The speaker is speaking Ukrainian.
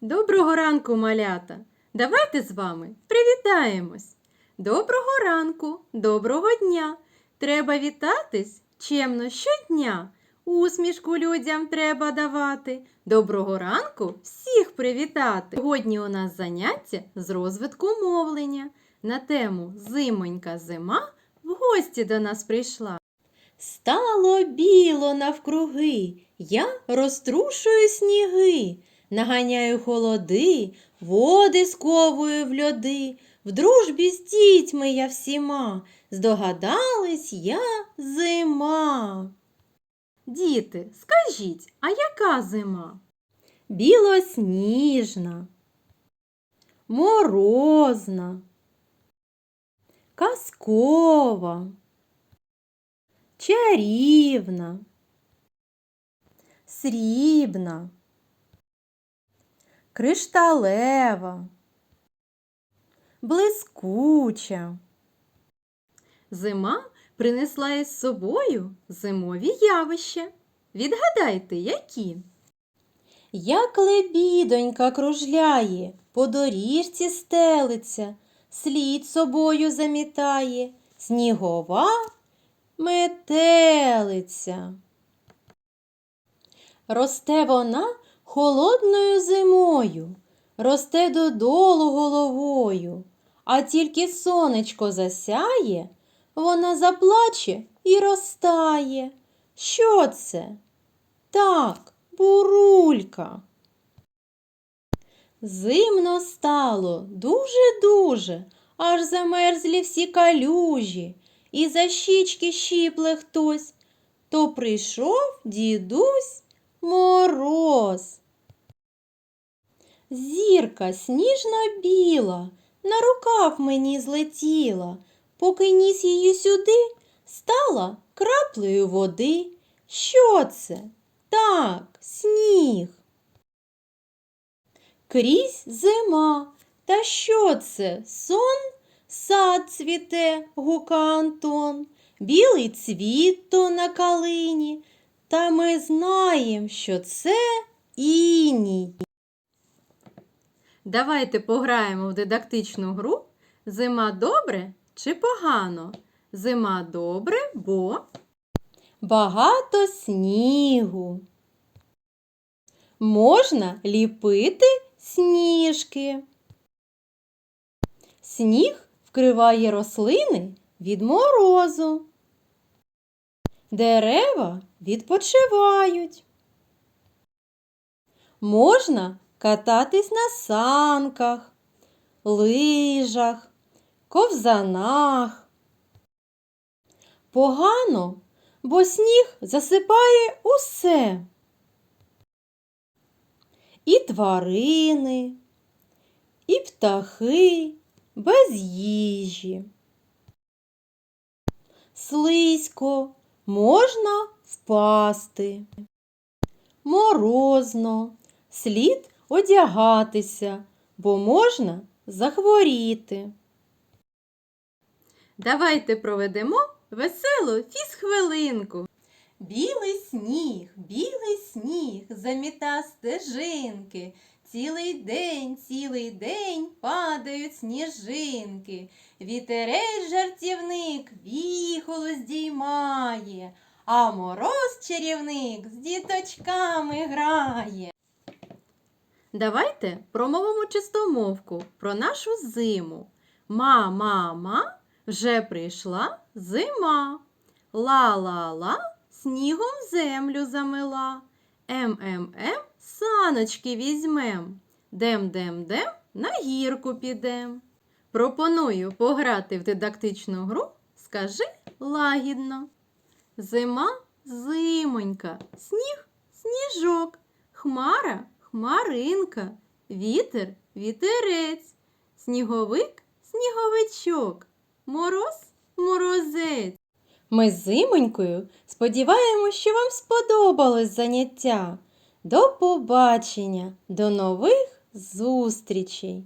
Доброго ранку, малята! Давайте з вами привітаємось. Доброго ранку, доброго дня! Треба вітатись чемно щодня. Усмішку людям треба давати. Доброго ранку всіх привітати. Сьогодні у нас заняття з розвитку мовлення. На тему Зимонька зима в гості до нас прийшла. Стало біло навкруги, я розтрушую сніги, наганяю холоди, води сковую в льоди. В дружбі з дітьми я всіма, здогадались я зима. Діти, скажіть, а яка зима? Білосніжна, морозна, казкова чарівна, срібна, кришталева, блискуча. Зима принесла із собою зимові явища. Відгадайте, які? Як лебідонька кружляє, по доріжці стелиться, слід собою замітає, снігова метелиця. Росте вона холодною зимою, росте додолу головою, а тільки сонечко засяє, вона заплаче і розтає. Що це? Так, бурулька. Зимно стало дуже-дуже, аж замерзлі всі калюжі і за щічки щіпле хтось, то прийшов дідусь мороз. Зірка сніжно біла, на рукав мені злетіла, поки ніс її сюди, стала краплею води. Що це? Так, сніг. Крізь зима. Та що це? Сон? Сад цвіте, гука Антон, білий цвіт то на калині, та ми знаємо, що це іній. Давайте пограємо в дидактичну гру Зима добре чи погано? Зима добре, бо багато снігу. Можна ліпити сніжки. Сніг вкриває рослини від морозу. Дерева відпочивають. Можна кататись на санках, лижах, ковзанах. Погано, бо сніг засипає усе. І тварини, і птахи без їжі. Слизько можна впасти. Морозно, слід одягатися, бо можна захворіти. Давайте проведемо веселу фізхвилинку. Білий сніг, білий сніг, заміта стежинки. Цілий день, цілий день падають сніжинки. Вітерець жартівник віхоло здіймає, а мороз чарівник з діточками грає. Давайте промовимо чистомовку про нашу зиму. Ма-ма-ма, вже прийшла зима. Ла-ла-ла, снігом землю замила. Ем-ем-ем, саночки візьмем. Дем-дем-дем, на гірку підем. Пропоную пограти в дидактичну гру Скажи лагідно. Зима зимонька, сніг сніжок, хмара хмаринка, вітер вітерець, сніговик сніговичок, мороз морозець. Ми з зимонькою сподіваємось, що вам сподобалось заняття. До побачення, до нових зустрічей!